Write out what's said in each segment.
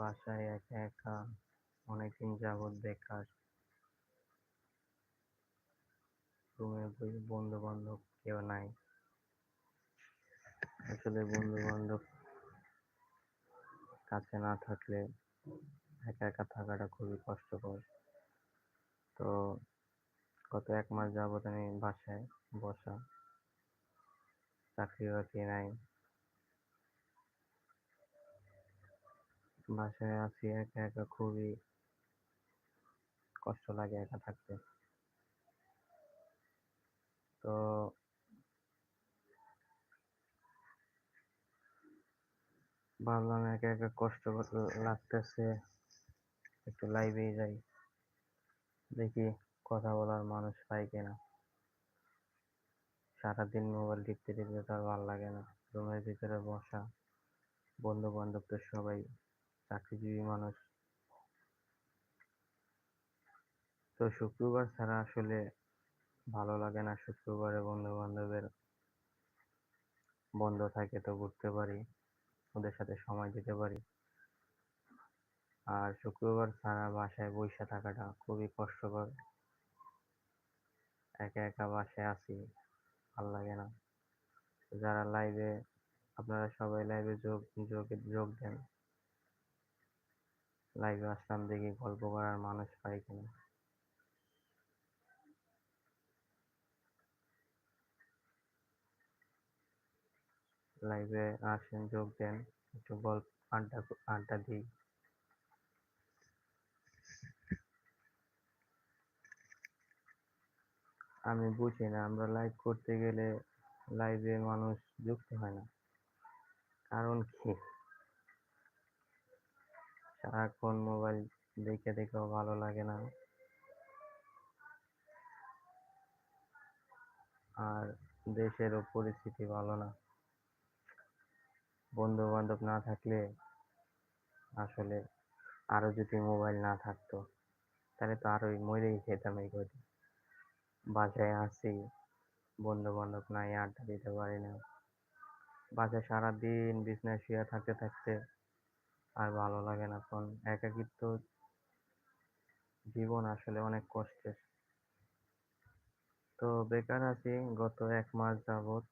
বাসায় একা একা অনেকদিন যাবৎ বেকার। রুমে বন্ধু বান্ধব কেউ নাই। আসলে বন্ধু বান্ধব কাছে না থাকলে একা একা থাকাটা খুবই কষ্টকর। তো গত এক মাস যাবৎ আমি বাসায় বসা, চাকরি বাকরি নাই। বাসায় আছি, একা একা খুবই কষ্ট লাগে একা থাকতে। তো ভাবলাম একা একা কষ্ট লাগতেছে, একটু লাইভে যাই। দেখি কথা বলার মানুষ পাই কিনা। সারাদিন মোবাইল টিপতে টিপতে তো আর ভালো লাগে না। রুমের ভিতরে বসা বন্ধু বান্ধব তো সবাই চাকরিজীবী মানুষ। তো শুক্রবার ছাড়া আসলে ভালো লাগে না। শুক্রবারে বন্ধু বান্ধবের বন্ধ থাকে তো ঘুরতে পারি, ওদের সাথে সময় দিতে পারি। আর শুক্রবার ছাড়া বাসায় বসে থাকাটা খুবই কষ্টকর। একা একা বাসায় আছি, ভালো লাগে না। যারা লাইভে আপনারা সবাই লাইভে যোগ যোগ যোগ দেন। লাইভে আসলাম দেখি গল্প করার মানুষ পাই কিনা। লাইভে আসেন, যোগ দেন, একটু গল্প, আড্ডা আড্ডা দিই। আমি বুঝি না, আমরা লাইভ করতে গেলে লাইভে মানুষ যুক্ত হয় না। কারণ কি? সারাক্ষণ মোবাইল দেখে দেখেও ভালো লাগে না। আর দেশেরও পরিস্থিতি ভালো না। বন্ধু বান্ধব না থাকলে আসলে আরও যদি মোবাইল না থাকতো, তাহলে তো আরোই মরেই খেতাম এই কদিন বাসায় আছি বন্ধু বান্ধব নাই, আড্ডা দিতে পারি না। বাসায় সারাদিন বিছানায় শুয়ে থাকতে থাকতে আর ভালো লাগে না কারণ একাকিত্ব জীবন আসলে অনেক কষ্টের। তো বেকার আছি, গত এক মাস যাবৎ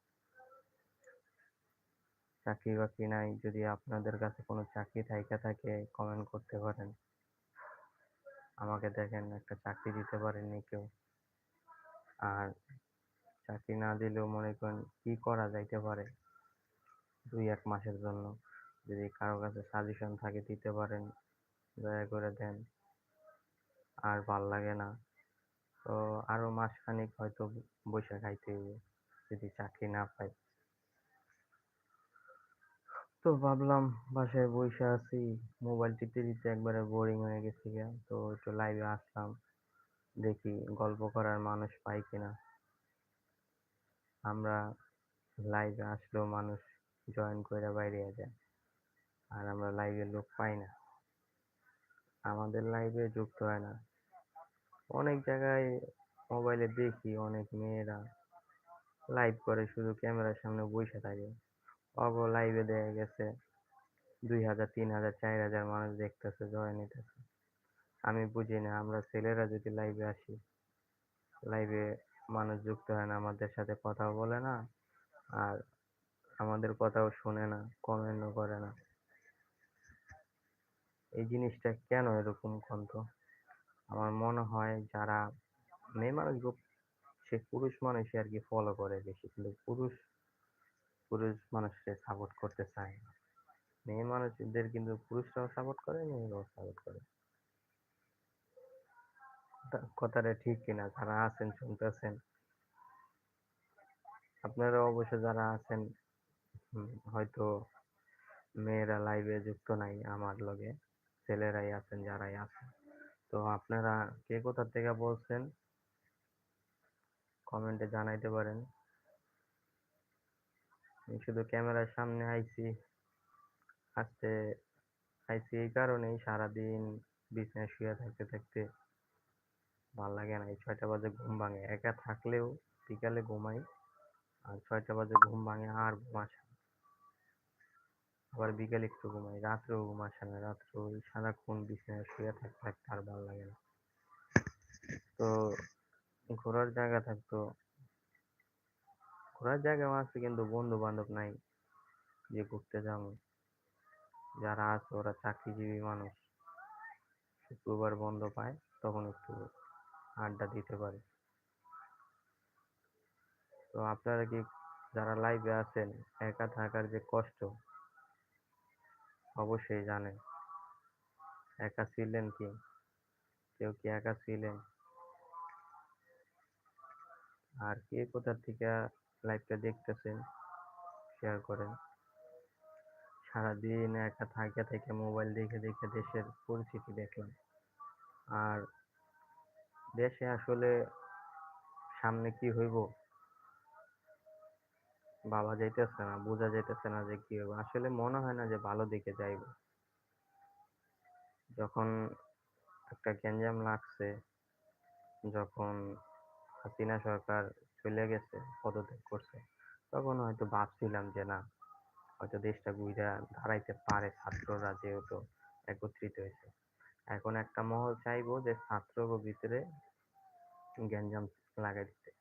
চাকরি বাকরি নাই। যদি আপনাদের কাছে কোনো চাকরি থাইকা থাকে কমেন্ট করতে পারেন। আমাকে দেখেন, একটা চাকরি দিতে পারেননি কেউ। আর চাকরি না দিলেও মনে করেন কি করা যাইতে পারে দুই এক মাসের জন্য। যদি কারও কাছে সাজেশন থাকে দিতে পারেন, দয়া করে দেন। আর ভালো লাগে না। তো আরও মাসখানেক হয়তো বসে খাইতে হইবে, যদি চাকরি না পাই। তো ভাবলাম বাসায় বসে আছি মোবাইল টিপতে টিপতে একবারে বোরিং হয়ে গেছি গা। তো একটু লাইভে আসলাম, দেখি গল্প করার মানুষ পাই কিনা। আমরা লাইভে আসলেও মানুষ জয়েন করে বাইরে যায়। আর আমরা লাইভে লোক পাই না। আমাদের লাইভে যুক্ত হয় না। অনেক জায়গায় মোবাইলে দেখি অনেক মেয়েরা লাইভ করে শুধু ক্যামেরার সামনে বসে থাকে। অগো লাইভে দেখা গেছে দুই হাজার, তিন হাজার, চার হাজার মানুষ দেখতেছে জয়েন হইতেছে আমি বুঝি না, আমরা ছেলেরা যদি লাইভে আসি লাইভে মানুষ যুক্ত হয় না, আমাদের সাথে কথাও বলে না আর আমাদের কথাও শোনে না কমেন্টও করে না। এই জিনিসটা কেন এরকম কন্ত আমার মনে হয় যারা মেয়ে মানুষ সে পুরুষ মানুষই আর কি ফলো করে বেশি। কিন্তু পুরুষ পুরুষ মানুষকে সাপোর্ট করতে চায় না। মেয়ে মানুষদের কিন্তু পুরুষরাও সাপোর্ট করে, মেয়েরাও সাপোর্ট করে। কথাটা ঠিক কিনা? যারা আছেন, শুনতেছেন। আপনারা অবশ্য যারা আছেন হয়তো মেয়েরা লাইভে যুক্ত নাই আমার লগে। ছেলেরাই আছেন, যারাই আছেন। তো আপনারা কে কোথা থেকে বলছেন? কমেন্টে জানাইতে পারেন। আমি শুধু ক্যামেরার সামনে আইছি। আসতে আইছি এই কারণেই সারাদিন বিছানায় শুয়ে থাকতে থাকতে ভালো লাগে না। এই ছয়টা বাজে ঘুম ভাঙে। একা থাকলেও বিকালে ঘুমাই, আর ছয়টা বাজে ঘুম ভাঙে আর ঘুম আসে আবার বিকেলে একটু ঘুমাই, রাত্রেও ঘুম আসে না রাত্রে ওই সারাক্ষণ বিছানায় শুয়ে থাকতে থাকতে আর ভালো লাগে না। তো ঘোরার জায়গা থাকতো, ঘোরার জায়গাও আছে কিন্তু বন্ধু বান্ধব নাই যে ঘুরতে যাব যারা আছে ওরা চাকরিজীবী মানুষ, শুক্রবার বন্ধ পায়, তখন একটু আড্ডা দিতে পারে। তো আপনারা কি যারা লাইভে আছেন, একা থাকার যে কষ্ট অবশ্যই জানেন। একা ছিলেন কি? কেউ কি একা ছিলেন? আর কে কোথা থেকে লাইভটা দেখতেছেন? শেয়ার করেন। সারাদিন একা থাকে থেকে মোবাইল দেখে দেখে দেশের পরিস্থিতি দেখলাম। আর দেশে আসলে সামনে কি হইব? ভাবা যাইতেছে না, বোঝা যাইতেছে না যে কি হবে। আসলে মনে হয় না যে ভালো দিকে যাইব। যখন একটা গ্যাঞ্জাম লাগছে, যখন হাসিনা সরকার চলে গেছে, পদত্যাগ করছে, তখন হয়তো ভাবছিলাম যে না, হয়তো দেশটা ঘুইরা দাঁড়াইতে পারে ছাত্ররা যেহেতু একত্রিত হয়েছে। এখন একটা মহল চাইব যে ছাত্রদের ভিতরে গ্যাঞ্জাম লাগাই দিতে।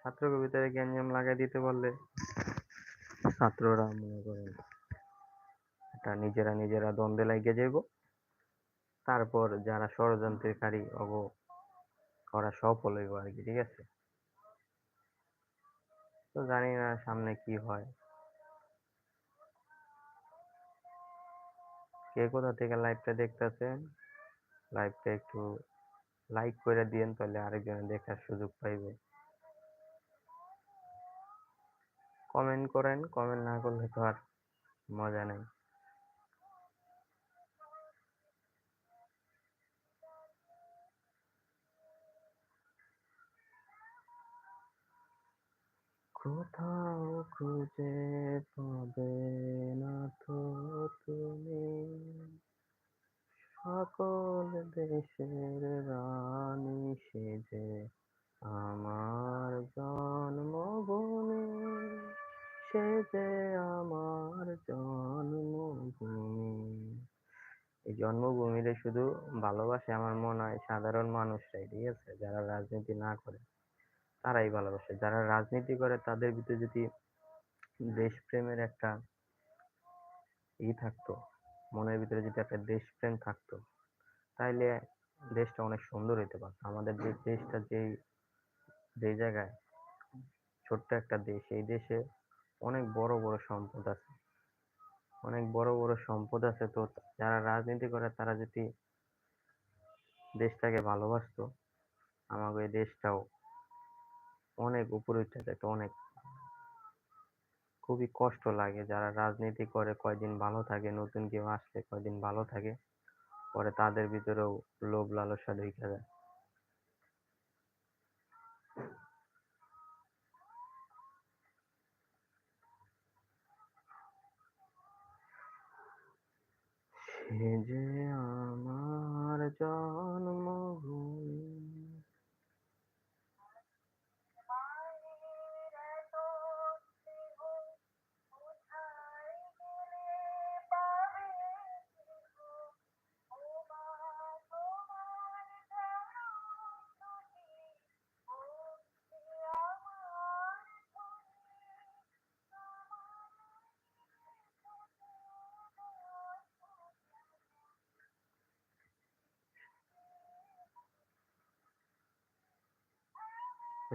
ছাত্রদের ভিতরে গ্যাঞ্জাম লাগাই দিতে পারলে ছাত্ররা মনে করেন একটা নিজেরা নিজেরা দ্বন্দ্বে লাগিয়ে যাইব। তারপর যারা ষড়যন্ত্রকারী, অব ওরা সফল হইব আর কি, ঠিক আছে? তো জানি না সামনে কি হয়। কে কোথা থেকে লাইভটা দেখতেছেন? লাইভটা একটু লাইক করে দিয়েন, তাহলে আরেকজনে দেখার সুযোগ পাইবে। কমেন্ট করেন কমেন্ট না করলে তো আর মজা নেই। কোথাও খুঁজে পাবে না তো তুমি। সকল দেশের জন্মভূমিরে শুধু ভালোবাসে আমার মনে হয়, সাধারণ মানুষরাই, ঠিক আছে? যারা রাজনীতি না করে, তারাই ভালোবাসে। যারা রাজনীতি করে, তাদের ভিতরে যদি দেশপ্রেমের একটা ই থাকতো, মনের ভিতরে যদি একটা দেশপ্রেম থাকতো, তাইলে দেশটা অনেক সুন্দর হইতে পারতো। আমাদের যে দেশটা, যেই, যে জায়গায় ছোট্ট একটা দেশ, এই দেশে অনেক বড় বড় সম্পদ আছে। অনেক বড় বড় সম্পদ আছে তো যারা রাজনীতি করে তারা যদি দেশটাকে ভালোবাসতো, আমাকে দেশটাও অনেক উপরে উঠে যেত, অনেক। খুবই কষ্ট লাগে যারা রাজনীতি করে, কয়দিন ভালো থাকে, নতুন কেউ আসলে কয়দিন ভালো থাকে, পরে তাদের ভিতরেও লোভ লালসা ঢুকে যায়। সে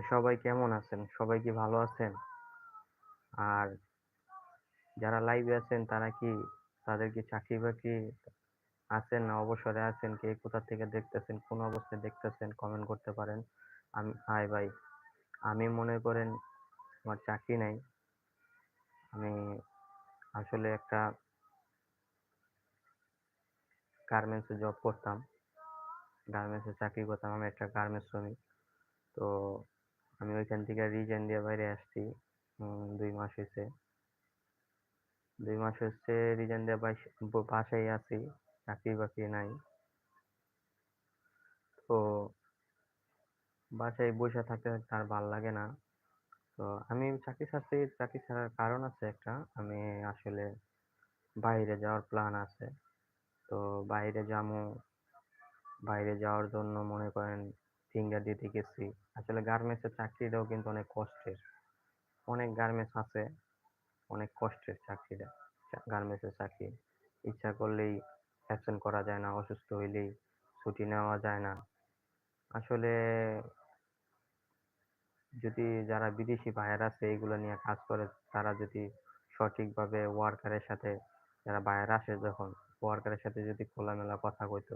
সবাই কেমন আছেন? সবাই কি ভালো আছেন? আর যারা লাইভে আছেন, তারা কি তাদের কি চাকরি বাকরি আছেন না অবসরে আছেন? কে কোথা থেকে দেখতেছেন? কোন অবস্থায় দেখতেছেন? কমেন্ট করতে পারেন। আমি, হাই ভাই, আমি মনে করেন আমার চাকরি নাই। আমি আসলে একটা গার্মেন্টসে জব করতাম। গার্মেন্টসে চাকরি করতাম। আমি একটা গার্মেন্টস শ্রমিক। তো আমি ওইখান থেকে রিজাইন দিয়ে বাইরে আসছি দুই মাস হয়েছে দুই মাস হচ্ছে রিজাইন দিয়ে বাসায় আছি, চাকরি বাকরি নাই। তো বাসায় বসে থাকতে আর ভালো লাগে না। তো আমি চাকরি ছাড়তে, চাকরি ছাড়ার কারণ আছে একটা, আমি আসলে বাইরে যাওয়ার প্ল্যান আছে। তো বাইরে যামু, বাইরে যাওয়ার জন্য মনে করেন ফিঙ্গার দিতে গেছি। আসলে গার্মেন্টসের চাকরিটাও কিন্তু অনেক কষ্টের। অনেক গার্মেন্টস আছে, অনেক কষ্টের চাকরিটা গার্মেন্টসের চাকরি। ইচ্ছা করলেই অ্যাবসেন্ট করা যায় না, অসুস্থ হইলেই ছুটি নেওয়া যায় না। আসলে যদি যারা বিদেশি ভাইয়েরা আছে, এগুলো নিয়ে কাজ করে, তারা যদি সঠিকভাবে ওয়ার্কারের সাথে, যারা ভাইয়েরা আসে যখন ওয়ার্কারের সাথে যদি খোলামেলা কথা কইতো,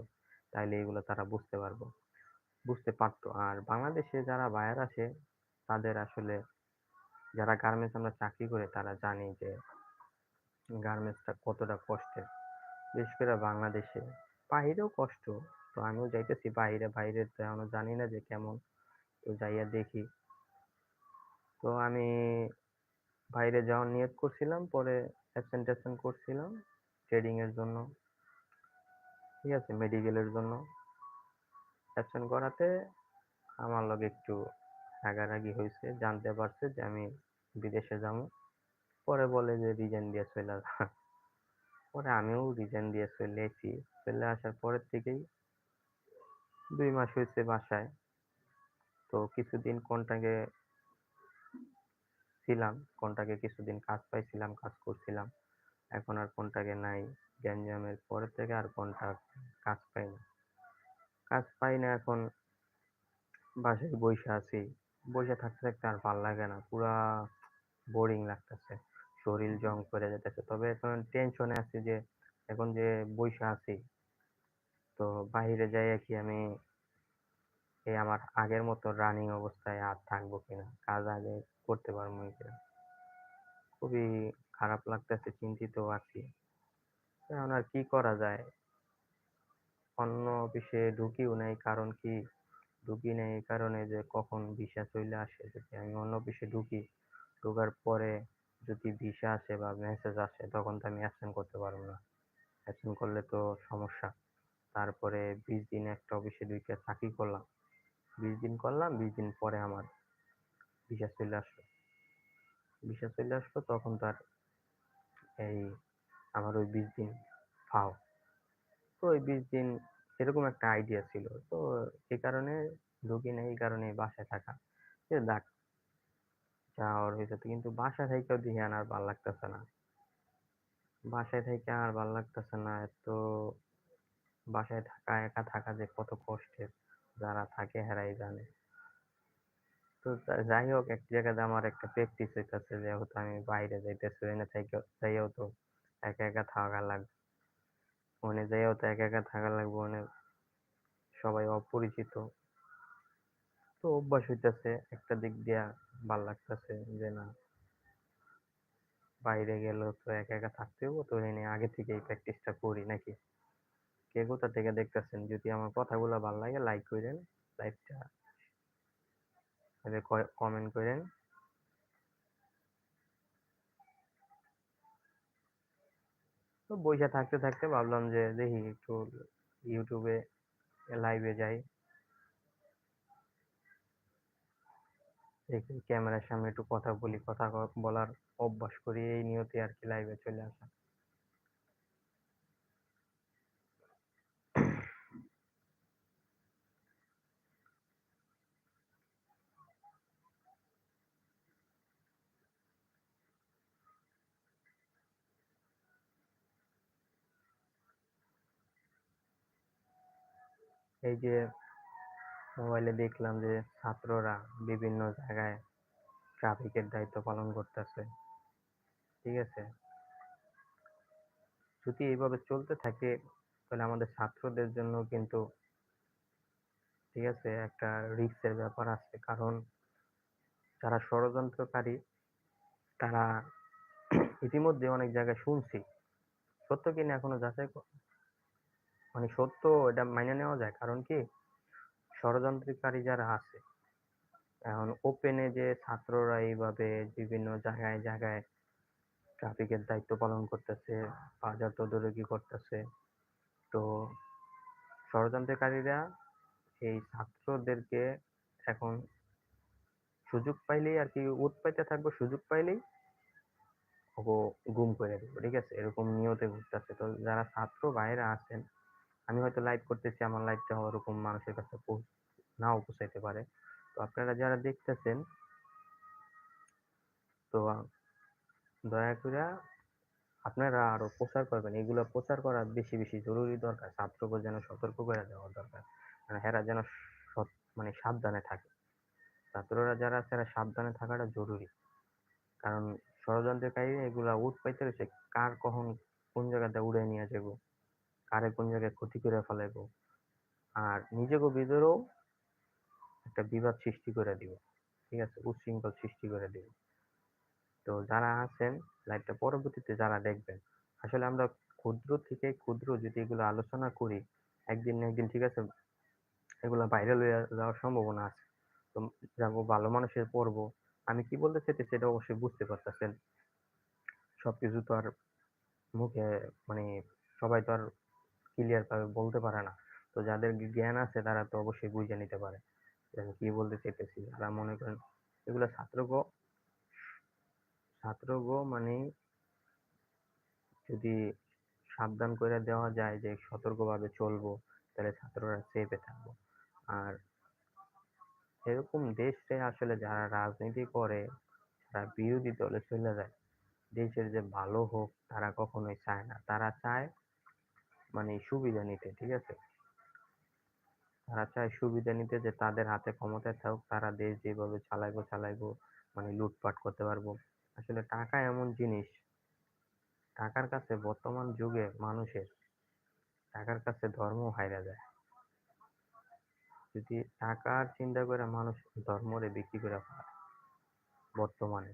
তাইলে এগুলো তারা বুঝতে পারব। বুঝতে পারতো। আর বাংলাদেশে যারা ভাইয়েরা আছে, তাদের আসলে যারা গার্মেন্টস আমরা চাকরি করে, তারা জানি যে গার্মেন্টসটা কতটা কষ্টের। বিশেষ করে বাংলাদেশে বাহিরেও কষ্ট, তো আমিও যাইতেছি বাইরে বাইরে তো এখনও জানি না যে কেমন, তো যাইয়া দেখি। তো আমি বাইরে যাওয়ার নিয়ত করছিলাম, পরে অ্যাবসেন্ট করছিলাম ট্রেডিং এর জন্য। ঠিক আছে মেডিকেলের জন্য। অ্যাবসেন্ট করাতে আমার লগে একটু রাগারাগি হয়েছে জানতে পারছে যে আমি বিদেশে যাব। পরে বলে যে রিজাইন দিয়ে চলে পরে আমিও রিজাইন দিয়ে চলে এসেছি চলে আসার পরের থেকেই দুই মাস হয়েছে বাসায়। তো কিছুদিন কোনটাকে ছিলাম, কোনটাকে কিছুদিন কাজ পাইছিলাম, কাজ করছিলাম। এখন আর কোনটাকে নাই। গ্যাঞ্জামের পরে থেকে আর কোনটা কাজ পাই না। কাজ পাই না এখন। বাসায় বসে আছি। বসে থাকতে থাকতে আর ভালো লাগে না। পুরা বোরিং লাগতেছে। শরীর জং করে যেতেছে তবে এখন টেনশনে আছি যে এখন যে বসে আছি তো বাইরে যাই কি আমি এই আমার আগের মতো রানিং অবস্থায় আর থাকব কিনা? কাজ আগে করতে পারব কিনা খুবই খারাপ লাগতেছে চিন্তিত আছি। এখন আর কি করা যায়? অন্য অফিসে ঢুকিও নাই, কারণ কি? ঢুকি নাই এই কারণে যে কখন ভিসা চলে আসে যদি আমি অন্য অফিসে ঢুকি, ঢোকার পরে যদি ভিসা আসে বা মেসেজ আসে, তখন তো আমি অ্যাবসেন্ট করতে পারব না। অ্যাবসেন্ট করলে তো সমস্যা। তারপরে বিশ দিন একটা অফিসে ঢুকে চাকরি করলাম। বিশ দিন করলাম, বিশ দিন পরে আমার ভিসা চলে আসলো। ভিসা চলে আসলো, তখন তার এই আমার ওই বিশ দিন ফাও। তো ওই বিশ দিন এরকম একটা আইডিয়া ছিল। তো এই কারণে ঢুকি না, এই কারণে বাসায় থাকা। দেখ যাওয়ার হয়েছে কিন্তু বাসায় থেকেও দেখি আর ভালো লাগতেছে না। বাসায় থেকে আর ভালো লাগতেছে না। এত বাসায় থাকা, একা থাকা যে কত কষ্টের। যারা থাকে হেরাই জানে। তো যাই হোক, এক জায়গাতে আমার একটা প্র্যাকটিস হইতেছে। যেহেতু আমি বাইরে যাইতেছি এনে থেকে যাইও তো একা একা থাকা লাগবে। ওখানে যাইও তো একা একা থাকা লাগবে ওখানে সবাই অপরিচিত। তো অভ্যাস হইতেছে একটা দিক দিয়া ভালো লাগতেছে যে না, বাইরে গেলেও তো একা একা থাকতে হব তো এনে আগে থেকেই প্র্যাকটিসটা করি নাকি? কে কোথা থেকে দেখতেছেন? যদি আমার কথাগুলো ভালো লাগে লাইক করেন লাইভটা কমেন্ট করেন তো বইসা থাকতে থাকতে ভাবলাম যে দেখি একটু ইউটিউবে লাইভে যাই। দেখি ক্যামেরার সামনে একটু কথা বলি, কথা বলার অভ্যাস করি, এই নিয়তে আর কি লাইভে চলে আসা। এই যে মোবাইলে দেখলাম যে ছাত্ররা বিভিন্ন জায়গায় ট্রাফিকের দায়িত্ব পালন করতেছে। ঠিক আছে? যদি এইভাবে চলতে থাকে, তাহলে আমাদের ছাত্রদের জন্য কিন্তু ঠিক আছে, একটা রিস্কের ব্যাপার আছে। কারণ যারা ষড়যন্ত্রকারী, তারা ইতিমধ্যে অনেক জায়গায় শুনছি। সত্য কিনা এখনও যাচাই মানে সত্য এটা মাইনে নেওয়া যায়। কারণ কি? ষড়যন্ত্রকারী যারা আছে, এখন ওপেনে যে ছাত্ররা এইভাবে বিভিন্ন জায়গায় জায়গায় ট্রাফিকের দায়িত্ব পালন করতেছে, বাজার তদারকি করতেছে, তো ষড়যন্ত্রকারীরা এই ছাত্রদেরকে এখন সুযোগ পাইলেই আর কি উৎপাইতে থাকবে সুযোগ পাইলেই ওকে গুম করে দিব, ঠিক আছে? এরকম নিয়তে ঘুরতেছে। তো যারা ছাত্র ভাইরা আছেন আমি হয়তো লাইভ করতেছি, আমার লাইভটা ওরকম মানুষের কাছে নাও পৌঁছাইতে পারে। তো আপনারা যারা দেখতেছেন, তো দয়া করে আপনারা আরও প্রচার করবেন। এগুলো প্রচার করা বেশি বেশি জরুরি দরকার। ছাত্রকে যেন সতর্ক করে দেওয়া দরকার। মানে হেরা যেন মানে সাবধানে থাকে। ছাত্ররা যারা আছে সাবধানে থাকাটা জরুরি। কারণ ষড়যন্ত্রকারী এগুলা উঠ পাইতে রয়েছে, কার কখন কোন জায়গাতে উড়ে নিয়ে যাব? কারে কোন জায়গায় ক্ষতি করে ফেলাইবো। আর নিজেকে ভিতরেও একটা বিবাদ সৃষ্টি করে দিব। ঠিক আছে? উচ্ছৃঙ্খল সৃষ্টি করে দিব। তো যারা আছেন লাইভটা পরবর্তীতে যারা দেখবেন, আসলে আমরা ক্ষুদ্র থেকে ক্ষুদ্র যদি এগুলো আলোচনা করি, একদিন না একদিন, ঠিক আছে? এগুলো ভাইরাল হয়ে যাওয়ার সম্ভাবনা আছে। তো যাব, ভালো মানুষের পড়ব। আমি কি বলতে চাইতেছি সেটা অবশ্যই বুঝতে পারতেছেন। সবকিছু তো আর মুখে মানে সবাই তো আর ক্লিয়ার ভাবে বলতে পারে না। তো যাদের জ্ঞান আছে, তারা তো অবশ্যই বুঝে নিতে পারে আমি কি বলতে চাইতেছি। যারা মনে করেন এগুলো ছাত্রগো ছাত্রগো মানে যদি সাবধান করে দেওয়া যায় যে সতর্কভাবে চলবো, তাহলে ছাত্ররা সেফে থাকব। আর এরকম দেশে আসলে যারা রাজনীতি করে তারা বিরোধী দলে চলে যায়, দেশের যে ভালো হোক, তারা কখনোই চায় না। তারা চায় মানে সুবিধা নিতে, ঠিক আছে? তারা চায় সুবিধা নিতে যে তাদের হাতে ক্ষমতায় থাকুক, তারা দেশ যেভাবে চালাইবো চালাইবো মানে লুটপাট করতে পারব। আসলে টাকা এমন জিনিস, টাকার কাছে বর্তমান যুগে মানুষের টাকার কাছে ধর্ম হাইরা যায়। যদি টাকার চিন্তা করে মানুষ ধর্মরে বিক্রি করে ফেলে, বর্তমানে।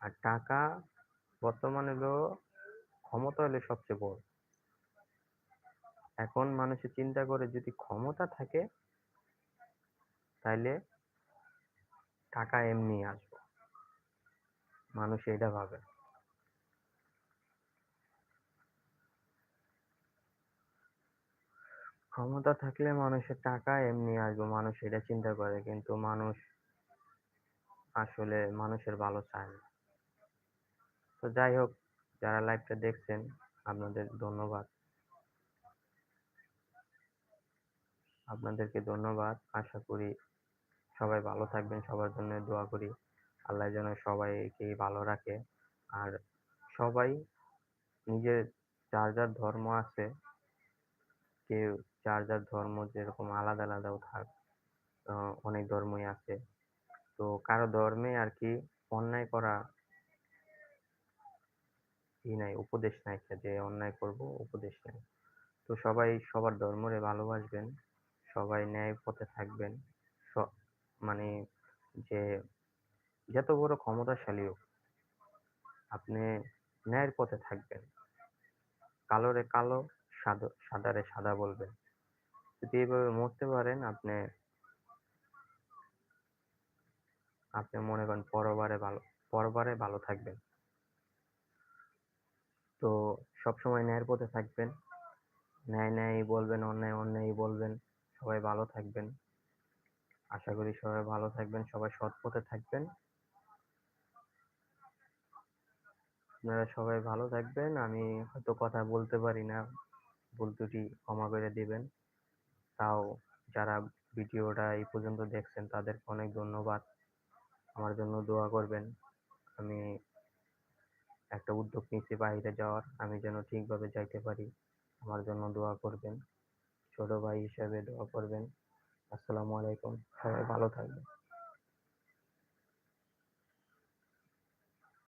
আর টাকা বর্তমানে হলো ক্ষমতা হলে সবচেয়ে বড়। এখন মানুষে চিন্তা করে যদি ক্ষমতা থাকে, তাইলে টাকা এমনি আসবে। মানুষ এটা ভাবে। ক্ষমতা থাকলে মানুষের টাকা এমনি আসবে, মানুষ এটা চিন্তা করে, কিন্তু মানুষ আসলে মানুষের ভালো চায় না। তো যাই হোক যারা লাইভটা দেখছেন, আপনাদের ধন্যবাদ। আপনাদেরকে ধন্যবাদ। আশা করি সবাই ভালো থাকবেন, সবার জন্য দোয়া করি। আল্লাহ যেন সবাইকে ভালো রাখে। আর সবাই নিজের, যার যার ধর্ম আছে, কেউ যার যার ধর্ম যেরকম আলাদা আলাদাও থাক অনেক ধর্মই আছে। তো কারও ধর্মে আর কি অন্যায় করা ই নাই, উপদেশ নাই, যে অন্যায় করব, উপদেশ নাই। তো সবাই সবার ধর্মরে ভালোবাসবেন, সবাই ন্যায় পথে থাকবেন মানে যে যত বড় ক্ষমতাশালী হোক, আপনি ন্যায়ের পথে থাকবেন। কালোরে কালো, সাদা, সাদারে সাদা বলবেন। যদি এইভাবে মরতে পারেন, আপনি আপনি মনে করেন পরবারে ভালো পরবারে ভালো থাকবেন। তো সবসময় ন্যায়ের পথে থাকবেন। ন্যায় ন্যায় বলবেন, অন্যায় অন্যায় বলবেন। সবাই ভালো থাকবেন। আশা করি সবাই ভালো থাকবেন, সবাই সৎ পথে থাকবেন। আপনারা সবাই ভালো থাকবেন, আমি হয়তো কথা বলতে পারি না, ভুল ত্রুটি ক্ষমা করে দিবেন। তাও যারা ভিডিওটা এই পর্যন্ত দেখছেন, তাদেরকে অনেক ধন্যবাদ। আমার জন্য দোয়া করবেন। আমি একটা উদ্যোগ নিয়েছি বাইরে যাওয়ার। আমি যেন ঠিকভাবে যাইতে পারি। আমার জন্য দোয়া করবেন। ছোট ভাই হিসাবে দোয়া করবেন। আসসালামু আলাইকুম। সবাই ভালো থাকবেন।